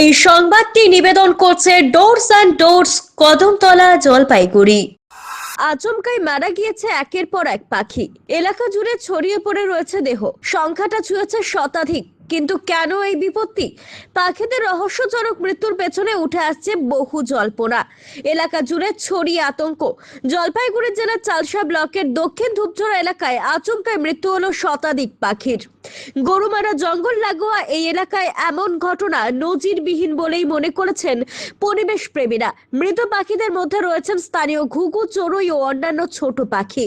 এই সংবাদটি নিবেদন করছে Doors and Doors, Kadamtala, Jalpaiguri. আচমকাই মারা গিয়েছে একের পর এক পাখি। এলাকা জুড়ে ছড়িয়ে পড়ে রয়েছে দেহ। সংখ্যাটা ছুঁয়েছে শতাধিক। কিন্তু কেন এই বিপত্তি? পাখিদের রহস্যজনক মৃত্যুর পেছনে উঠে আসছে বহু জল্পনা। এলাকা জুড়ে ছড়িয়ে আতঙ্ক। জলপাইগুড়ি জেলার চালসা ব্লকের দক্ষিণ ধূপঝড়া এলাকায় আচমকায় মৃত্যু হলো শতাধিক পাখির। গরুমারা জঙ্গল লাগোয়া এই এলাকায় এমন ঘটনা নজিরবিহীন বলেই মনে করেছেন পরিবেশ প্রেমীরা। মৃত পাখিদের মধ্যে রয়েছেন স্থানীয় ঘুঘু, চড়ুই ও অন্যান্য ছোট পাখি।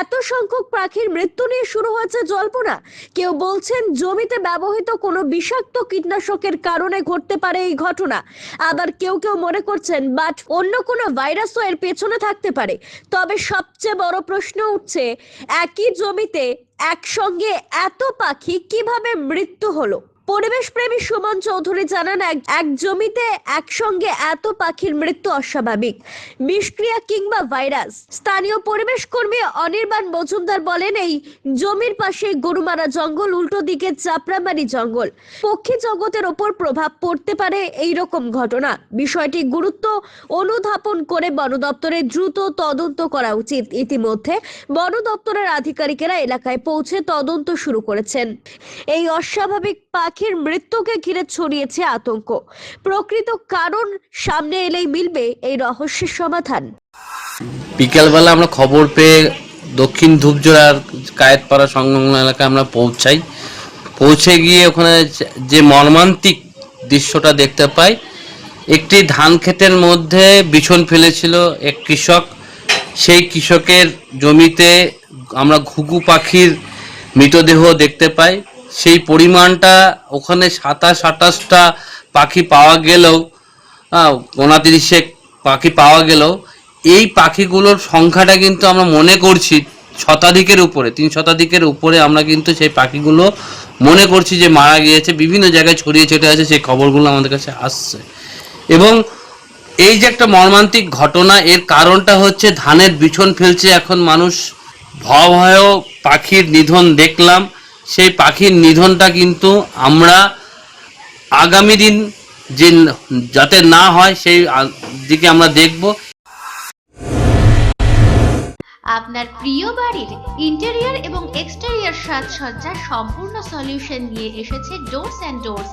এত সংখ্যক পাখির মৃত্যু নিয়ে শুরু হয়েছে জল্পনা। কেউ বলছেন জমিতে ব্যবহৃত কোনো বিষাক্ত কীটনাশকের কারণে ঘটতে পারে এই ঘটনা। আবার কেউ কেউ মনে করছেন বাট অন্য কোনো ভাইরাসও এর পেছনে থাকতে পারে। তবে সবচেয়ে বড় প্রশ্ন উঠছে, একই জমিতে একসঙ্গে এত পাখি কীভাবে মৃত্যু হলো? পরিবেশ প্রেমী সুমন চৌধুরী জানান, এক জমিতে একসঙ্গে এত পাখির মৃত্যু অস্বাভাবিক বিষক্রিয়া কিংবা ভাইরাস। স্থানীয় পরিবেশ কর্মী অনির্বাণ মজুমদার বলেন, এই জমির পাশে গরুমারা জঙ্গল, উল্টো দিকে চাপড়ামারি জঙ্গল। পক্ষী জগতের ওপর প্রভাব পড়তে পারে এই রকম ঘটনা। বিষয়টি গুরুত্ব অনুধাবন করে বন দপ্তরে দ্রুত তদন্ত করা উচিত। ইতিমধ্যে বন দপ্তরের আধিকারিকেরা এলাকায় পৌঁছে তদন্ত শুরু করেছেন। এই অস্বাভাবিক পাখির মৃত্যুকে ঘিরে ছড়িয়েছে আতঙ্ক। প্রকৃত কারণ সামনে এলেই মিলবে এই রহস্যের সমাধান। বিকেলবেলা আমরা খবর পেয়ে দক্ষিণ ধূপজোড়ার কায়েতপাড়া সংলগ্ন এলাকায় আমরা পৌঁছাই। পৌঁছে গিয়ে ওখানে যে- মর্মান্তিক দৃশ্যটা দেখতে পাই, একটি ধান ক্ষেতের মধ্যে বিছন ফেলেছিল এক কৃষক। সেই কৃষকের জমিতে আমরা ঘুঘু পাখির মৃতদেহ দেখতে পাই। সেই পরিমাণটা ওখানে সাতাশ, আঠাশটা পাখি পাওয়া গেলেও উনতিরিশে পাখি পাওয়া গেলেও, এই পাখিগুলোর সংখ্যাটা কিন্তু আমরা মনে করছি শতাধিকের উপরে, তিন শতাধিকের উপরে আমরা কিন্তু সেই পাখিগুলো মনে করছি যে মারা গিয়েছে, বিভিন্ন জায়গায় ছড়িয়ে ছিটে আছে, সেই খবরগুলো আমাদের কাছে আসছে। এবং এই যে একটা মর্মান্তিক ঘটনা, এর কারণটা হচ্ছে ধানের বিছন ফেলছে, এখন মানুষ ভয়াবহ পাখির নিধন দেখলাম। সেই পাখির নিধনটা কিন্তু আমরা আগামী দিন যে যাতে না হয় সেই দিকে আমরা দেখব। আপনার প্রিয় বাড়ির ইন্টেরিয়ার এবং এক্সটেরিয়র সাজসজ্জার সম্পূর্ণ সলিউশন নিয়ে এসেছে ডোরস অ্যান্ড ডোরস